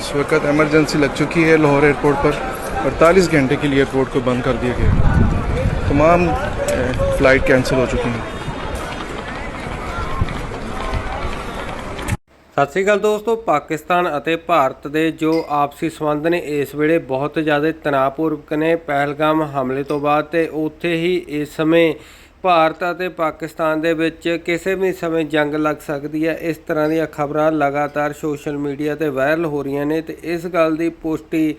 इस वक्त इमरजेंसी लग चुकी है लाहौर एयरपोर्ट पर 48 घंटे के लिए एयरपोर्ट को बंद कर दिया गया है। तमाम अ, फ़्लाइट कैंसिल हो चुकी हैं ਸਤਿ ਸ਼੍ਰੀ ਅਕਾਲ ਦੋਸਤੋ ਪਾਕਿਸਤਾਨ ਅਤੇ ਭਾਰਤ ਦੇ ਜੋ ਆਪਸੀ ਸੰਬੰਧ ਨੇ ਇਸ ਵੇਲੇ ਬਹੁਤ ਜ਼ਿਆਦਾ ਤਣਾਅਪੂਰਵਕ ਨੇ ਪਹਿਲਗਾਮ ਹਮਲੇ ਤੋਂ ਬਾਅਦ ਤੇ ਉੱਥੇ ਹੀ ਇਸ ਸਮੇਂ ਭਾਰਤ ਅਤੇ ਪਾਕਿਸਤਾਨ ਦੇ ਵਿੱਚ ਕਿਸੇ ਵੀ ਸਮੇਂ ਜੰਗ ਲੱਗ ਸਕਦੀ ਹੈ। ਇਸ ਤਰ੍ਹਾਂ ਦੀਆਂ ਖਬਰਾਂ ਲਗਾਤਾਰ ਸੋਸ਼ਲ ਮੀਡੀਆ ਤੇ ਵਾਇਰਲ ਹੋ ਰਹੀਆਂ ਨੇ ਤੇ ਇਸ ਗੱਲ ਦੀ ਪੁਸ਼ਟੀ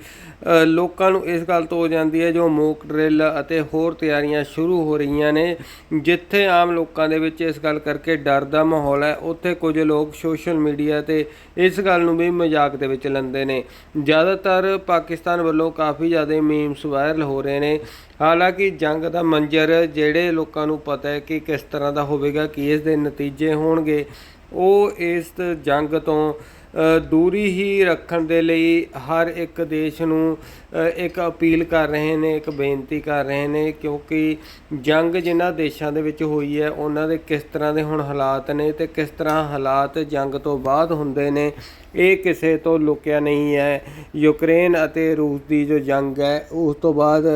ਲੋਕਾਂ ਨੂੰ ਇਸ ਗੱਲ ਤੋਂ ਹੋ ਜਾਂਦੀ ਹੈ ਜੋ ਮੋਕ ਡਰਿਲ ਅਤੇ ਹੋਰ ਤਿਆਰੀਆਂ ਸ਼ੁਰੂ ਹੋ ਰਹੀਆਂ ਨੇ। ਜਿੱਥੇ ਆਮ ਲੋਕਾਂ ਦੇ ਵਿੱਚ ਇਸ ਗੱਲ ਕਰਕੇ ਡਰ ਦਾ ਮਾਹੌਲ ਹੈ, ਉੱਥੇ ਕੁਝ ਲੋਕ ਸੋਸ਼ਲ ਮੀਡੀਆ ਤੇ ਇਸ ਗੱਲ ਨੂੰ ਵੀ ਮਜ਼ਾਕ ਦੇ ਵਿੱਚ ਲੈਂਦੇ ਨੇ। ਜ਼ਿਆਦਾਤਰ ਪਾਕਿਸਤਾਨ ਵੱਲੋਂ ਕਾਫੀ ਜ਼ਿਆਦਾ ਮੀਮਸ ਵਾਇਰਲ ਹੋ ਰਹੇ ਨੇ। ਹਾਲਾਂਕਿ ਜੰਗ ਦਾ ਮੰਜ਼ਰ ਜਿਹੜੇ ਲੋਕਾਂ ਨੂੰ ਪਤਾ ਹੈ ਕਿ ਕਿਸ ਤਰ੍ਹਾਂ ਦਾ ਹੋਵੇਗਾ, ਕੀ ਇਸ ਦੇ ਨਤੀਜੇ ਹੋਣਗੇ, ਉਹ ਇਸ ਜੰਗ ਤੋਂ ਦੂਰੀ ਹੀ ਰੱਖਣ ਦੇ ਲਈ ਹਰ ਇੱਕ ਦੇਸ਼ ਨੂੰ ਇੱਕ ਅਪੀਲ ਕਰ ਰਹੇ ਨੇ, ਇੱਕ ਬੇਨਤੀ ਕਰ ਰਹੇ ਨੇ, ਕਿਉਂਕਿ ਜੰਗ ਜਿਨ੍ਹਾਂ ਦੇਸ਼ਾਂ ਦੇ ਵਿੱਚ ਹੋਈ ਹੈ, ਉਹਨਾਂ ਦੇ ਕਿਸ ਤਰ੍ਹਾਂ ਦੇ ਹੁਣ ਹਾਲਾਤ ਨੇ ਤੇ ਕਿਸ ਤਰ੍ਹਾਂ ਹਾਲਾਤ ਜੰਗ ਤੋਂ ਬਾਅਦ ਹੁੰਦੇ ਨੇ, ਇਹ ਕਿਸੇ ਤੋਂ ਲੁਕਿਆ ਨਹੀਂ ਹੈ। ਯੂਕਰੇਨ ਅਤੇ ਰੂਸ ਦੀ ਜੋ ਜੰਗ ਹੈ, ਉਸ ਤੋਂ ਬਾਅਦ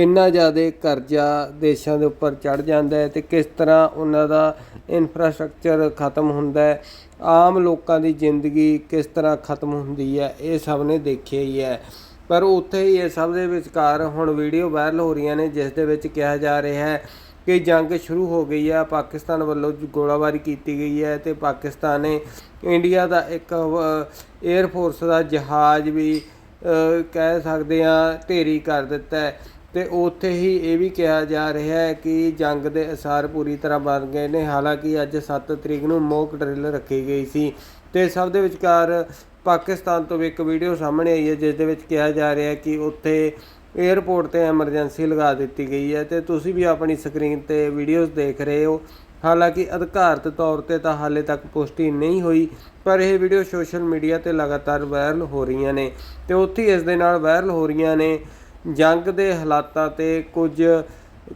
ਕਿੰਨਾ ਜ਼ਿਆਦਾ ਕਰਜ਼ਾ ਦੇਸ਼ਾਂ ਦੇ ਉੱਪਰ ਚੜ ਜਾਂਦਾ ਹੈ ਤੇ ਕਿਸ ਤਰ੍ਹਾਂ ਉਹਨਾਂ ਦਾ ਇਨਫਰਾਸਟ੍ਰਕਚਰ ਖਤਮ ਹੁੰਦਾ ਹੈ, ਆਮ ਲੋਕਾਂ ਦੀ ਜ਼ਿੰਦਗੀ ਕਿਸ ਤਰ੍ਹਾਂ ਖਤਮ ਹੁੰਦੀ ਹੈ, ਇਹ ਸਭ ਨੇ ਦੇਖਿਆ ਹੀ ਹੈ। ਪਰ ਉੱਥੇ ਹੀ ਇਹ ਸਭ ਦੇ ਵਿਚਕਾਰ ਹੁਣ ਵੀਡੀਓ ਵਾਇਰਲ ਹੋ ਰਹੀਆਂ ਨੇ, ਜਿਸ ਦੇ ਵਿੱਚ ਕਿਹਾ ਜਾ ਰਿਹਾ ਹੈ ਕਿ ਜੰਗ ਸ਼ੁਰੂ ਹੋ ਗਈ ਹੈ, ਪਾਕਿਸਤਾਨ ਵੱਲੋਂ ਗੋਲਾਬਾਰੀ ਕੀਤੀ ਗਈ ਹੈ ਤੇ ਪਾਕਿਸਤਾਨ ਨੇ ਇੰਡੀਆ ਦਾ ਇੱਕ 에ਅਰ ਫੋਰਸ ਦਾ ਜਹਾਜ਼ ਵੀ ਕਹਿ ਸਕਦੇ ਆ ਢੇਰੀ ਕਰ ਦਿੱਤਾ ਹੈ। ਅਤੇ ਉੱਥੇ ਹੀ ਇਹ ਵੀ ਕਿਹਾ ਜਾ ਰਿਹਾ ਹੈ ਕਿ ਜੰਗ ਦੇ ਅਸਾਰ ਪੂਰੀ ਤਰ੍ਹਾਂ ਬਣ ਗਏ ਨੇ। ਹਾਲਾਂਕਿ ਅੱਜ ਸੱਤ ਤਰੀਕ ਨੂੰ ਮੌਕ ਡਰਿਲ ਰੱਖੀ ਗਈ ਸੀ ਅਤੇ ਸਭ ਦੇ ਵਿਚਕਾਰ ਪਾਕਿਸਤਾਨ ਤੋਂ ਵੀ ਇੱਕ ਵੀਡੀਓ ਸਾਹਮਣੇ ਆਈ ਹੈ, ਜਿਸ ਦੇ ਵਿੱਚ ਕਿਹਾ ਜਾ ਰਿਹਾ ਕਿ ਉੱਥੇ 에ਅਰਪੋਰਟ ਤੇ ਐਮਰਜੈਂਸੀ ਲਗਾ ਦਿੱਤੀ ਗਈ ਹੈ ਤੇ ਤੁਸੀਂ ਵੀ ਆਪਣੀ ਸਕਰੀਨ ਤੇ ਵੀਡੀਓਜ਼ ਦੇਖ ਰਹੇ ਹੋ। ਹਾਲਾਂਕਿ ਅਧਿਕਾਰਤ ਤੌਰ ਤੇ ਤਾਂ ਹਾਲੇ ਤੱਕ ਪੁਸ਼ਟੀ ਨਹੀਂ ਹੋਈ, ਪਰ ਇਹ ਵੀਡੀਓ ਸੋਸ਼ਲ ਮੀਡੀਆ ਤੇ ਲਗਾਤਾਰ ਵਾਇਰਲ ਹੋ ਰਹੀਆਂ ਨੇ ਤੇ ਉੱਥੇ ਇਸ ਦੇ ਨਾਲ ਵਾਇਰਲ ਹੋ ਰਹੀਆਂ ਨੇ। ਜੰਗ ਦੇ ਹਾਲਾਤਾਂ ਤੇ ਕੁਝ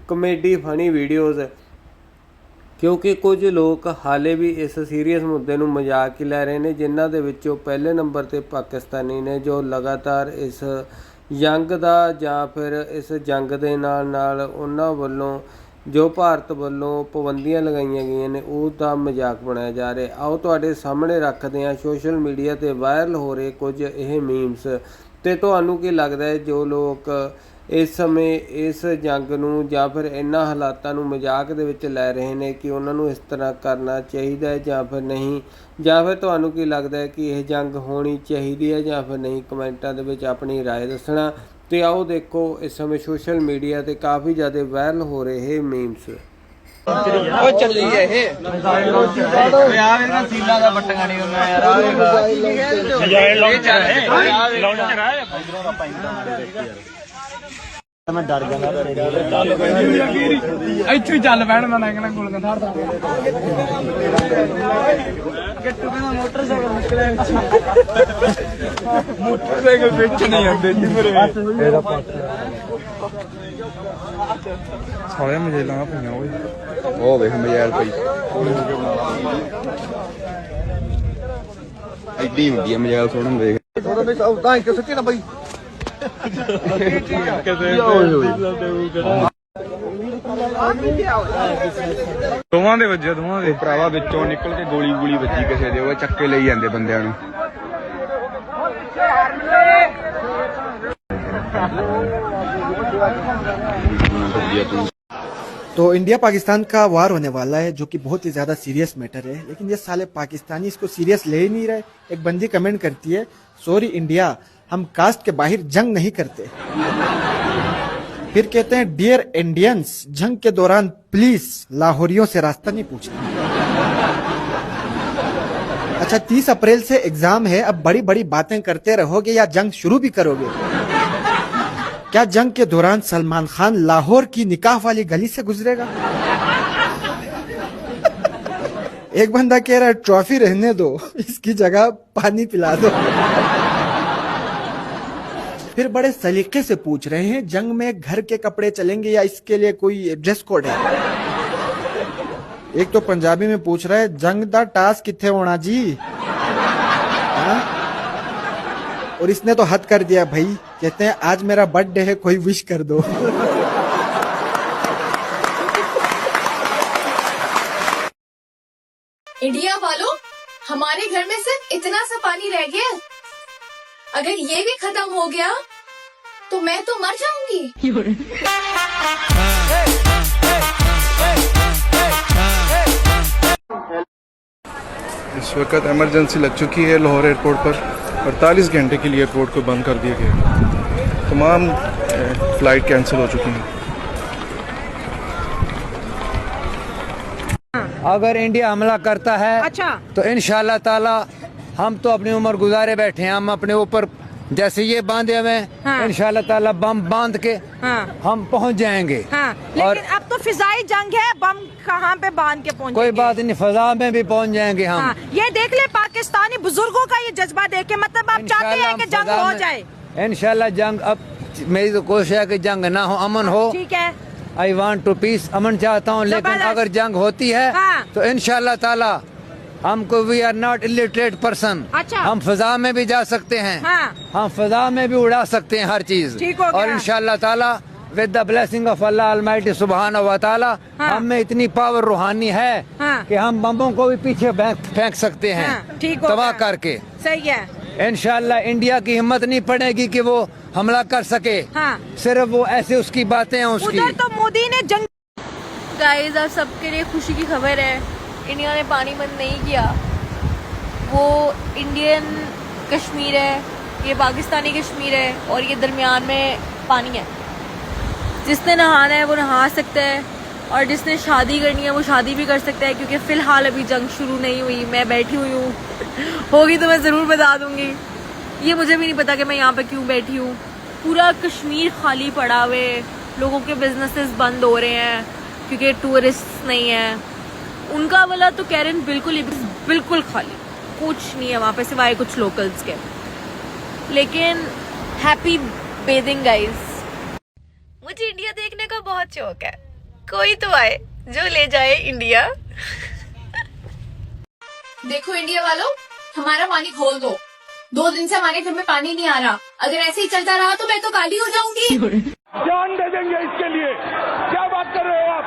ਕਮੇਡੀ ਫਨੀ ਵੀਡੀਓਜ਼ ਕਿਉਂਕਿ ਕੁਝ ਲੋਕ ਹਾਲੇ ਵੀ ਇਸ ਸੀਰੀਅਸ ਮੁੱਦੇ ਨੂੰ ਮਜ਼ਾਕ ਹੀ ਲੈ ਰਹੇ ਨੇ, ਜਿਨ੍ਹਾਂ ਦੇ ਵਿੱਚੋਂ ਪਹਿਲੇ ਨੰਬਰ ਤੇ ਪਾਕਿਸਤਾਨੀ ਨੇ ਜੋ ਲਗਾਤਾਰ ਇਸ ਜੰਗ ਦਾ ਜਾਂ ਫਿਰ ਇਸ ਜੰਗ ਦੇ ਨਾਲ ਨਾਲ ਉਹਨਾਂ ਵੱਲੋਂ, ਜੋ ਭਾਰਤ ਵੱਲੋਂ ਪਾਬੰਦੀਆਂ ਲਗਾਈਆਂ ਗਈਆਂ ਨੇ, ਉਹ ਦਾ ਮਜ਼ਾਕ ਬਣਾਇਆ ਜਾ ਰਿਹਾ। ਆਓ ਤੁਹਾਡੇ ਸਾਹਮਣੇ ਰੱਖਦੇ ਹਾਂ, ਸੋਸ਼ਲ ਮੀਡੀਆ ਤੇ ਵਾਇਰਲ ਹੋ ਰਹੇ ਕੁਝ ਇਹ ਮੀਮਸ ਤੇ ਤੁਹਾਨੂੰ ਕੀ ਲੱਗਦਾ ਹੈ ਜੋ ਲੋਕ ਇਸ ਸਮੇਂ ਇਸ ਜੰਗ ਨੂੰ ਜਾਂ ਫਿਰ ਇਹਨਾਂ ਹਾਲਾਤਾਂ ਨੂੰ ਮਜ਼ਾਕ ਦੇ ਵਿੱਚ ਲੈ ਰਹੇ ਨੇ ਕਿ ਉਹਨਾਂ ਨੂੰ ਇਸ ਤਰ੍ਹਾਂ ਕਰਨਾ ਚਾਹੀਦਾ ਹੈ ਜਾਂ ਫਿਰ ਨਹੀਂ ਜਾਂ ਫਿਰ ਤੁਹਾਨੂੰ ਕੀ ਲੱਗਦਾ ਹੈ ਕਿ ਇਹ ਜੰਗ ਹੋਣੀ ਚਾਹੀਦੀ ਹੈ ਜਾਂ ਫਿਰ ਨਹੀਂ ਕਮੈਂਟਾਂ ਦੇ ਵਿੱਚ ਆਪਣੀ رائے ਦੱਸਣਾ ਤੇ ਆਓ ਦੇਖੋ ਇਸ ਸਮੇਂ ਸੋਸ਼ਲ ਮੀਡੀਆ ਤੇ ਕਾਫੀ ਜ਼ਿਆਦਾ ਵਾਇਰਲ ਹੋ ਰਹੇ ਮੀਮਸ ਉਹ ਚੱਲੀ ਐ ਇਹ। ਓਏ ਆ ਵੇ ਨਾ ਸੀਲਾ ਦਾ ਬੱਟੀਆਂ ਨਹੀਂ ਉਹਨਾਂ ਯਾਰ ਆ ਵੇਖ। ਸਜਾਏ ਲਾਉਣ ਚ ਰਹੇ ਲਾਉਣ ਚ ਰਹੇ ਮੈਂ ਡਰ ਗਿਆ ਇੱਥੇ ਹੀ ਚੱਲ ਪੈਣ ਮੈਂ ਕਹਿੰਦਾ ਗੋਲ ਗੰਧਾਰ ਦਾ। ਗੱਟੂ ਕਹਿੰਦਾ ਮੋਟਰਸਾਈਕਲ ਨਿਕਲਿਆ ਮੋਟਰਸਾਈਕਲ ਵਿੱਚ ਨਹੀਂ ਆਉਂਦੇ ਜੀ ਮੇਰੇ। ਇਹਦਾ ਪਈਆਂ ਓਏ। ਉਹ ਵੇਖ ਮਜੈਲ ਪਈ ਐਡੀ ਹੁੰਦੀ ਹੈ ਮਜੈਲ ਸੋਹਣ ਵੇਖ ਤਾਂ ਇੱਕ ਸੱਚੀ ਨਾ ਬਈ ਦੋਵਾਂ ਦੇ ਵੱਜੇ ਦੋਵਾਂ ਦੇ। ਭਰਾਵਾ ਵਿੱਚੋਂ ਨਿਕਲ ਕੇ ਗੋਲੀ ਗੋਲੀ ਵੱਜੀ ਕਿਸੇ ਦੇ ਉਹ ਚੱਕੇ ਲਈ ਜਾਂਦੇ ਬੰਦਿਆਂ ਨੂੰ। तो इंडिया पाकिस्तान का वार होने वाला है, जो कि बहुत ही ज़्यादा सीरियस मैटर है। लेकिन ये साले पाकिस्तानी इसको सीरियस ले ही नहीं रहे। एक बंदी कमेंट करती है सॉरी इंडिया हम कास्ट के बाहर जंग नहीं करते। फिर कहते हैं डियर इंडियंस जंग के दौरान प्लीज़ लाहौरियों से रास्ता नहीं पूछना। अच्छा तीस अप्रैल से एग्ज़ाम है, अब बड़ी बड़ी बातें करते रहोगे या जंग शुरू भी करोगे? क्या जंग के दौरान सलमान खान लाहौर की निकाह वाली गली से गुजरेगा? एक बंदा कह रहा है, ट्रॉफी रहने दो, इसकी जगह पानी पिला दो। फिर बड़े सलीके से पूछ रहे हैं, जंग में घर के कपड़े चलेंगे या इसके लिए कोई ड्रेस कोड है? एक तो पंजाबी में पूछ रहा है, जंग दा टास किथे होना जी? हाँ? और इसने तो हद कर दिया, भाई कहते हैं आज मेरा बर्थडे है कोई विश कर दो. इंडिया वालों हमारे घर में सिर्फ़ इतना सा पानी रह गया अगर ये भी खत्म हो गया तो मैं तो मर जाऊँगी। इस वक्त इमरजेंसी लग चुकी है लाहौर एयरपोर्ट पर। अड़तालीस घंटे के लिए एयरपोर्ट को बंद कर दिया गया तमाम फ़्लाइट कैंसिल हो चुकी हैं। अगर इंडिया हमला करता है अच्छा। तो इन ताला हम तो अपनी उम्र गुजारे बैठे हैं हम अपने ऊपर जैसे ये बांधे हुए हाँ। इन ताला बम बाँध के हाँ। हम पहुँच जाएँगे। हाँ लेकिन और अब तो फिजाई जंग है बम कहाँ पे बाँध के पहुँचे कोई बात नहीं फजा में भी पहुँच जाएँगे हम। हाँ ये देख ले पाकिस्तानी बुज़ुर्गों का ये जज्बा देख के मतलब आप चाहते हैं कि जंग हो जाए। इनशाला जंग अब मेरी तो कोशिश है कि जंग ना हो अमन हो। ठीक है। आई वांट टू पीस अमन चाहता हूँ लेकिन अगर जंग होती है हाँ। तो इनशाला ताला हमको we are not illiterate person अच्छा। हम फजा में भी जा सकते हैं। हाँ। हम फजा में भी उड़ा सकते हैं हर चीज़। और इन ताला with the blessing of Allah Almighty सुबहान व ताला हाँ। हम में इतनी पावर रूहानी है हाँ। कि हम बम्बों को भी पीछे फेंक फेंक सकते हैं। हाँ, ठीक हो तबाह। करके। सही है। इंशाल्लाह इंडिया की हिम्मत नहीं पड़ेगी कि वो हमला कर सके। हाँ। सिर्फ़ वो ऐसे उसकी बातें हैं उसकी। उधर तो मोदी ने जंग गाइस आप सबके लिए खुशी की खबर है। इंडिया ने पानी बंद नहीं किया। वो इंडियन कश्मीर है, ये पाकिस्तानी कश्मीर है और ये दरमियान में पानी है। जिसने नहाना है वो नहा सकता है और जिसने शादी करनी है वो शादी भी कर सकता है क्योंकि फ़िलहाल अभी जंग शुरू नहीं हुई, मैं बैठी हुई हूँ। होगी तो मैं ज़रूर बता दूँगी। ये मुझे भी नहीं पता कि मैं यहाँ पे क्यों बैठी हूँ। पूरा कश्मीर खाली पड़ा हुए लोगों के बिजनेसेस बंद हो रहे हैं, क्योंकि टूरिस्ट नहीं है। उनका वाला तो कैरन बिल्कुल ही बिल्कुल खाली। कुछ नहीं है वहाँ पे सिवाय कुछ लोकल्स के। लेकिन हैप्पी बेदिंग गाइस मुझे इंडिया देखने का बहुत शौक है। कोई तो आए जो ले जाए इंडिया देखो इंडिया वालों हमारा पानी खोल दो। दो दिन से हमारे घर में पानी नहीं आ रहा। अगर ऐसे ही चलता रहा तो मैं तो काली हो जाऊँगी। जान दे देंगे इसके लिए। क्या बात कर रहे हो आप?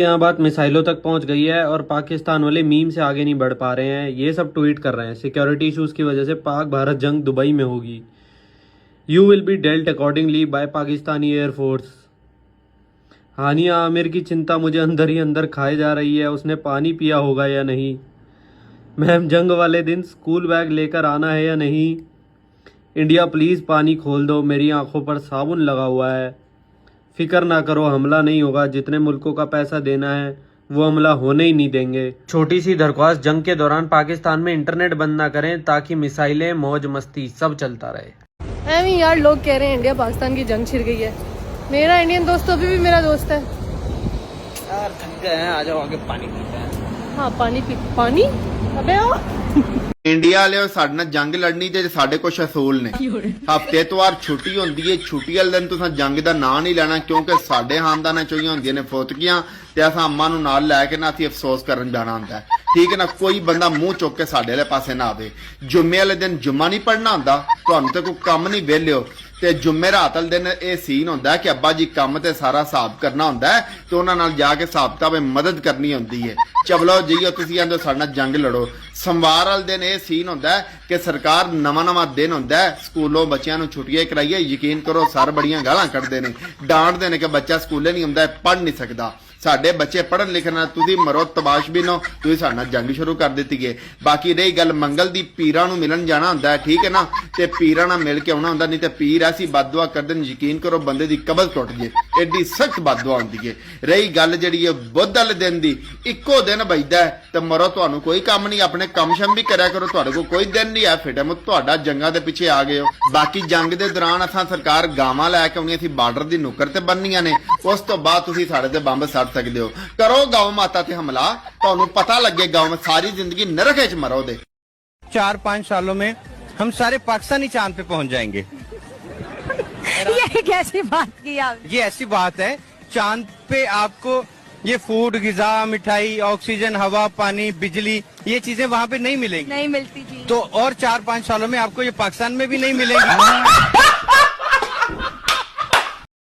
यहाँ बात मिसाइलों तक पहुँच गई है और पाकिस्तान वाले मीम से आगे नहीं बढ़ पा रहे हैं। ये सब ट्वीट कर रहे हैं। सिक्योरिटी इशूज़ की वजह से पाक भारत जंग दुबई में होगी। You will be dealt accordingly by Pakistani air force Hania Aamir की चिंता मुझे अंदर ही अंदर खाए जा रही है। उसने पानी पिया होगा या नहीं? मैम, जंग वाले दिन स्कूल बैग लेकर आना है या नहीं? इंडिया प्लीज़ पानी खोल दो। मेरी आँखों पर साबुन लगा हुआ है। फ़िक्र ना करो हमला नहीं होगा। जितने मुल्कों का पैसा देना है वो हमला होने ही नहीं देंगे। छोटी सी दरख्वास्त जंग के दौरान पाकिस्तान में इंटरनेट बंद ना करें ताकि मिसाइलें मौज मस्ती सब चलता रहे। एवं यार लोग कह रहे हैं इंडिया पाकिस्तान की जंग छिड़ गई है। मेरा इंडियन दोस्त तो अभी भी मेरा दोस्त है। यार थक गए हैं आ जाओ आगे पानी पीते हैं। हाँ पानी पी पानी? अबे आओ। ਇੰਡੀਆ ਵਾਲਿਓ ਸਾਡੇ ਨਾਲ ਜੰਗ ਲੜਨੀ ਤੇ ਸਾਡੇ ਕੁਝ ਅਸੂਲ ਨੇ। ਹਫ਼ਤੇ ਤੋਂ ਛੁੱਟੀ ਹੁੰਦੀ ਏ ਛੁੱਟੀ ਵਾਲੇ ਦਿਨ ਤੁਸੀਂ ਜੰਗ ਦਾ ਨਾਂ ਨਹੀਂ ਲੈਣਾ ਕਿਉਂਕਿ ਸਾਡੇ ਖਾਨਦਾਨਾਂ ਚੋਂ ਹੀ ਹੁੰਦੀਆਂ ਨੇ ਫੋਤਕੀਆਂ ਤੇ ਅਸਾਂ ਅੰਮਾ ਨੂੰ ਨਾਲ ਲੈ ਕੇ ਨਾ ਅਸੀਂ ਅਫਸੋਸ ਕਰਨ ਜਾਣਾ ਹੁੰਦਾ। ਠੀਕ ਹੈ ਨਾ ਕੋਈ ਬੰਦਾ ਮੂੰਹ ਚੁੱਕ ਕੇ ਸਾਡੇ ਵਾਲੇ ਪਾਸੇ ਨਾ ਆਵੇ। ਜੁਮੇ ਵਾਲੇ ਦਿਨ ਜੁਮਾ ਨਹੀਂ ਪੜਨਾ ਹੁੰਦਾ। ਤੁਹਾਨੂੰ ਤੇ ਕੋਈ ਕੰਮ ਨਹੀਂ ਵਿਹਲਿਓ। ਤੇ ਜੁਮੇ ਰਾਤ ਵਾਲੇ ਦਿਨ ਇਹ ਸੀਨ ਹੁੰਦਾ ਕਿ ਅੱਬਾ ਜੀ ਕੰਮ ਤੇ ਸਾਰਾ ਹਿਸਾਬ ਕਰਨਾ ਹੁੰਦਾ ਹੈ ਤੇ ਉਹਨਾਂ ਨਾਲ ਜਾ ਕੇ ਹਿਸਾਬ ਕਿਤਾਬੇ ਮਦਦ ਕਰਨੀ ਹੁੰਦੀ ਹੈ। ਚਵਲੋ ਜਈਓ ਤੁਸੀਂ ਆਂਦੇ ਸਾਡੇ ਨਾਲ ਜੰਗ ਲੜੋ। ਸੰਵਾਰ ਵਾਲੇ ਦਿਨ ਇਹ ਸੀਨ ਹੁੰਦਾ ਕਿ ਸਰਕਾਰ ਨਵਾਂ ਨਵਾਂ ਦਿਨ ਹੁੰਦਾ ਸਕੂਲੋਂ ਬੱਚਿਆਂ ਨੂੰ ਛੁੱਟੀਆਂ ਕਰਾਈਏ। ਯਕੀਨ ਕਰੋ, ਸਰ ਬੜੀਆਂ ਗਾਲਾਂ ਕੱਢਦੇ ਨੇ। ਡਾਂਟਦੇ ਨੇ ਕਿ ਬੱਚਾ ਸਕੂਲੇ ਨਹੀਂ ਹੁੰਦਾ ਪੜ੍ਹ ਨਹੀਂ ਸਕਦਾ। ਸਾਡੇ ਬੱਚੇ ਪੜਨ ਲਿਖਣ ਨਾਲ ਤੁਸੀਂ ਮਰੋ, ਤਬਾਸ਼ ਵੀ ਨੋ ਤੁਸੀਂ ਸਾਡੇ ਨਾਲ ਜੰਗ ਸ਼ੁਰੂ ਕਰ ਦਿੱਤੀ ਏ। ਬਾਕੀ ਰਹੀ ਗੱਲ ਮੰਗਲ ਦੀ ਪੀਰਾਂ ਨੂੰ ਮਿਲਣ ਜਾਣਾ ਹੁੰਦਾ ਹੈ, ਠੀਕ ਹੈ ਨਾ? ਤੇ ਪੀਰਾਂ ਨਾਲ ਮਿਲ ਕੇ ਆਉਣਾ ਹੁੰਦਾ, ਨਹੀਂ ਤੇ ਪੀਰ ਐਸੀ ਬਦਦੁਆ ਕਰਦੇ ਨੇ, ਯਕੀਨ ਕਰੋ ਬੰਦੇ ਦੀ ਕਬਜ਼ ਟੁੱਟ ਜੇ। ਐਡੀ ਸਖਤ ਬਦਦੁਆ ਹੁੰਦੀ ਏ। ਰਹੀ ਗੱਲ ਜਿਹੜੀ ਏ ਬੁੱਧ ਵਾਲੇ ਦਿਨ ਦੀ, ਇੱਕੋ ਦਿਨ ਬੈਦਾ ਤੇ ਮਰੋ, ਤੁਹਾਨੂੰ ਕੋਈ ਕੰਮ ਨਹੀਂ, ਆਪਣੇ ਕੰਮ ਸ਼ਮ ਵੀ ਕਰਿਆ ਕਰੋ, ਤੁਹਾਡੇ ਕੋਲ ਕੋਈ ਦਿਨ ਨਹੀਂ ਆ ਫਿਟਮ ਤੁਹਾਡਾ ਜੰਗਾਂ ਦੇ ਪਿੱਛੇ ਆ ਗਏ ਹੋ। ਬਾਕੀ ਜੰਗ ਦੇ ਦੌਰਾਨ ਅਸਾਂ ਸਰਕਾਰ ਗਾਵਾਂ ਲੈ ਕੇ ਆਉਣੀਆਂ ਸੀ, ਬਾਰਡਰ ਦੀ ਨੁੱਕਰ ਤੇ ਬੰਨੀਆਂ ਨੇ। ਉਸ ਤੋਂ ਬਾਅਦ ਤੁਸੀਂ ਸਾਡੇ ਤੇ ਬੰਬ ਸੱਟ ਸਕਦੇ ਹੋ ਕਰੋ ਗਾਉ ਮਾਤਾ ਤੇ ਹਮਲਾ ਤੁਹਾਨੂੰ ਪਤਾ ਲੱਗੇ ਗਾਉ में ਸਾਰੀ ਜ਼ਿੰਦਗੀ ਨਰਕ ਵਿੱਚ ਮਰੋ ਦੇ चार पाँच सालों में हम सारे पाकिस्तानी चांद पे पहुंच जाएंगे ये कैसी बात की आप ये ऐसी बात है चांद पे आपको ये फूड गिजा मिठाई ऑक्सीजन हवा पानी बिजली ये चीजें वहाँ पे नहीं मिलेंगी नहीं मिलती जी तो और चार पाँच सालों में आपको ये पाकिस्तान में भी नहीं मिलेंगी